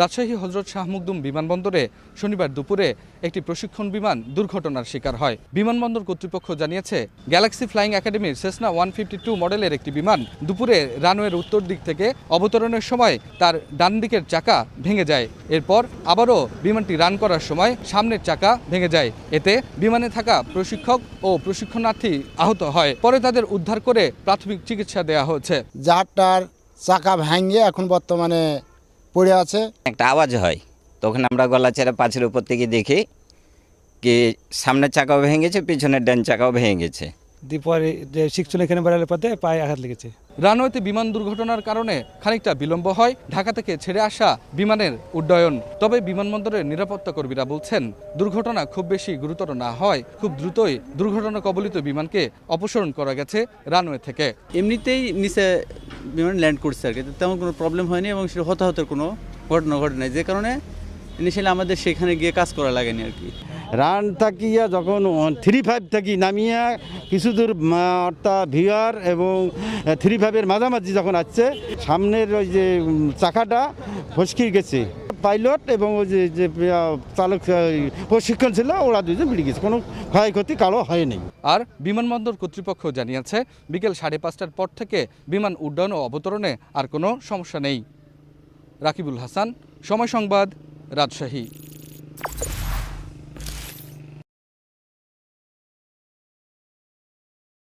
রাজশাহী হজরত শাহ মুকদুম বিমানবন্দরে শনিবার দুপুরে একটি প্রশিক্ষণ বিমান দুর্ঘটনার শিকার হয়। বিমানবন্দর কর্তৃপক্ষ জানিয়েছে, গ্যালাক্সি ফ্লাইং একাডেমির সেসনা ওয়ান ফিফটি টু মডেলের একটি বিমান দুপুরে রানওয়ের উত্তর দিক থেকে অবতরণের সময় তার ডান দিকের চাকা ভেঙে যায়। এরপর আবারও বিমানটি রান করার সময় সামনের চাকা ভেঙে যায়। এতে বিমানে থাকা প্রশিক্ষক ও প্রশিক্ষণার্থী আহত হয়। পরে তাদের উদ্ধার করে প্রাথমিক চিকিৎসা দেওয়া হয়েছে। জাহাজটার চাকা ভেঙে এখন বর্তমানে পড়ে আছে। একটা আওয়াজ হয়, তখন আমরা গলা ছেড়ে পাঁচের উপর থেকে দেখি কি সামনের চাকাও ভেঙে গেছে পিছনের ডান চাকাও ভেঙে গেছে দীপরে যে শিক্ষণ এখানে বেড়ালে পথে পায়ে আঘাত লেগেছে। রানওয়েতে বিমান দুর্ঘটনার কারণে খানিকটা বিলম্ব হয় ঢাকা থেকে ছেড়ে আসা বিমানের উড্ডয়ন। তবে বিমানবন্দরের নিরাপত্তা কর্মীরা বলছেন দুর্ঘটনা খুব বেশি গুরুতর না হয় খুব দ্রুতই দুর্ঘটনা কবলিত বিমানকে অপসারণ করা গেছে রানওয়ে থেকে। এমনিতেই নিচে বিমান ল্যান্ড করছে আর কি তেমন কোনো প্রবলেম হয়নি এবং সেটা হতাহতের কোনো ঘটনা ঘটে নাই। যে কারণে ইনিশিয়ালি আমাদের সেখানে গিয়ে কাজ করা লাগেনি আর কি। রান থাকিয়া যখন থ্রি ফাইভ থাকি নামিয়া কিছু দূর অর্থাৎ ভিআর এবং থ্রি ফাইভের মাঝামাঝি যখন আসছে, সামনের ওই যে চাকাটা ফসকি গেছে। পাইলট এবং ওই যে যে চালক প্রশিক্ষণ ছিল, ওরা দুজন বেরিয়ে গেছে। কোনো ক্ষয়ক্ষতি কারও হয়নি আর বিমানবন্দর কর্তৃপক্ষ জানিয়েছে, বিকেল সাড়ে পাঁচটার পর থেকে বিমান উড্ডয়ন ও অবতরণে আর কোনো সমস্যা নেই। রাকিবুল হাসান, সময় সংবাদ, রাজশাহী।